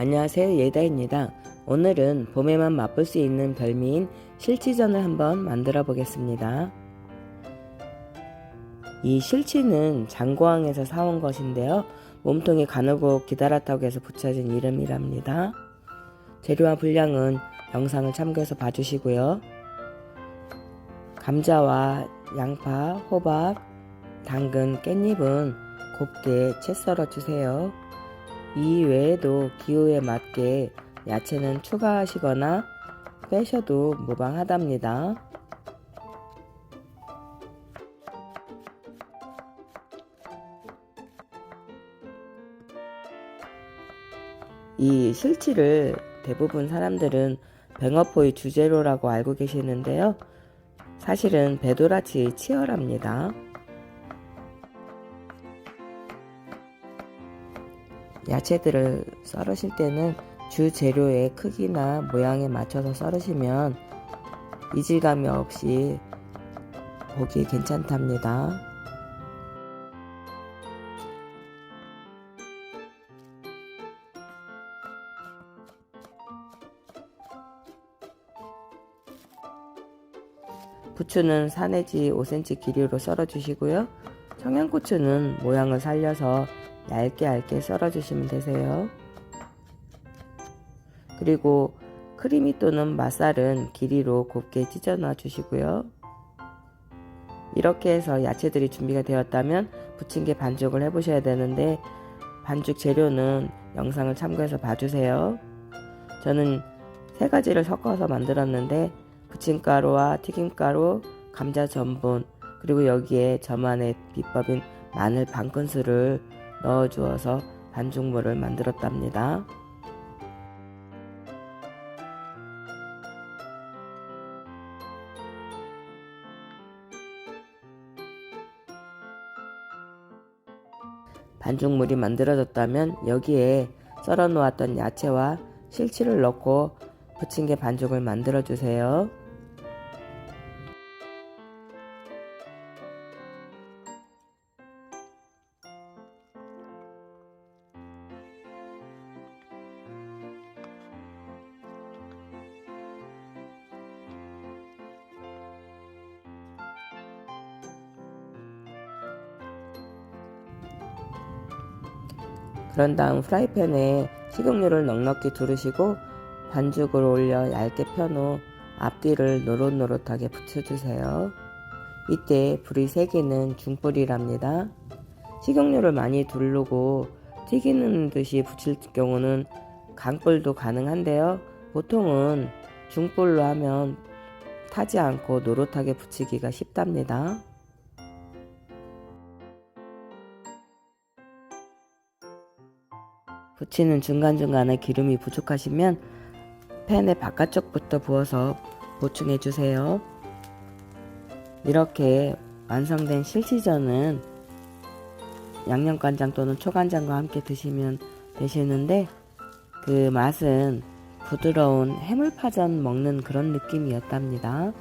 안녕하세요 예다입니다. 오늘은 봄에만 맛볼 수 있는 별미인 실치전을 한번 만들어 보겠습니다. 이 실치는 장고항에서 사온 것인데요. 몸통이 가누고 기다랗다고 해서 붙여진 이름이랍니다. 재료와 분량은 영상을 참고해서 봐주시고요. 감자와 양파, 호박, 당근, 깻잎은 곱게 채 썰어 주세요. 이 외에도 기호에 맞게 야채는 추가하시거나 빼셔도 무방하답니다. 이 실치를 대부분 사람들은 뱅어포의 주재료라고 알고 계시는데요. 사실은 배도라치 치열합니다. 야채들을 썰으실 때는 주 재료의 크기나 모양에 맞춰서 썰으시면 이질감이 없이 보기 괜찮답니다. 부추는 4 내지 5cm 길이로 썰어 주시고요. 청양고추는 모양을 살려서 얇게 얇게 썰어 주시면 되세요. 그리고 크리미 또는 맛살은 길이로 곱게 찢어 놔 주시고요. 이렇게 해서 야채들이 준비가 되었다면 부침개 반죽을 해 보셔야 되는데 반죽 재료는 영상을 참고해서 봐주세요. 저는 세 가지를 섞어서 만들었는데 부침가루와 튀김가루, 감자 전분, 그리고 여기에 저만의 비법인 마늘 반 큰술을 넣어 주어서 반죽물을 만들었답니다. 반죽물이 만들어졌다면 여기에 썰어 놓았던 야채와 실치를 넣고 부침개 반죽을 만들어 주세요. 그런 다음 프라이팬에 식용유를 넉넉히 두르시고 반죽을 올려 얇게 편 후 앞뒤를 노릇노릇하게 붙여주세요. 이때 불이 세게는 중불이랍니다. 식용유를 많이 두르고 튀기는 듯이 붙일 경우는 강불도 가능한데요. 보통은 중불로 하면 타지 않고 노릇하게 붙이기가 쉽답니다. 부치는 중간중간에 기름이 부족하시면 팬의 바깥쪽부터 부어서 보충해 주세요. 이렇게 완성된 실치전은 양념간장 또는 초간장과 함께 드시면 되시는데 그 맛은 부드러운 해물파전 먹는 그런 느낌이었답니다.